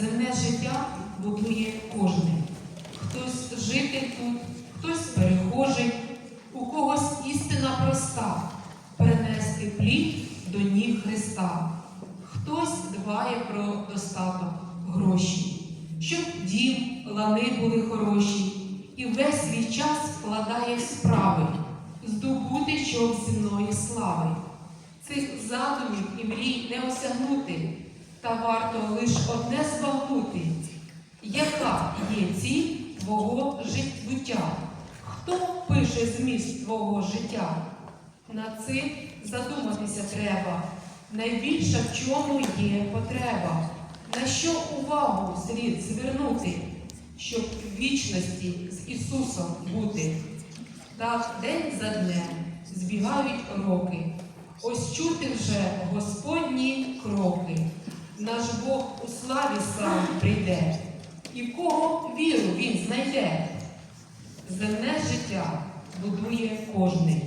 Земне життя будує кожний. Хтось житель тут, хтось перехожий, у когось істина проста принести плід до ніг Христа. Хтось дбає про достаток гроші, щоб дім, лани були хороші, і весь свій час вкладає в справи, здобути чок земної слави. Цих задумів і мрій не осягнути, та варто лиш одне збагнути, яка є ціль твого життя? Хто пише зміст твого життя? Над цим задуматися треба. Найбільша в чому є потреба, на що увагу слід звернути, щоб в вічності з Ісусом бути. Так день за днем збігають роки. Ось чути вже Господні кроки. Наш Бог славі сам прийде, і в кого віру він знайде. Земне життя будує кожний.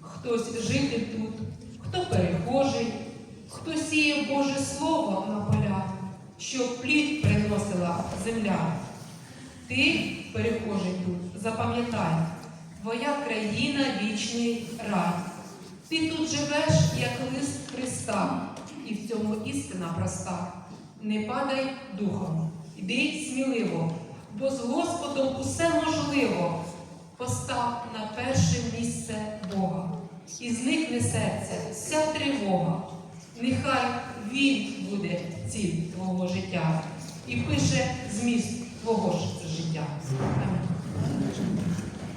Хтось житель тут, хто перехожий, хто сіє Боже Слово на полях, щоб плід приносила земля. Ти, перехожий тут, запам'ятай, твоя країна вічний рай. Ти тут живеш, як лист Христа, і в цьому істина проста. Не падай духом, йди сміливо, бо з Господом усе можливо. Постав на перше місце Бога, і зникне серця вся тривога. Нехай Він буде ціль твого життя і пише зміст твого життя. Амінь.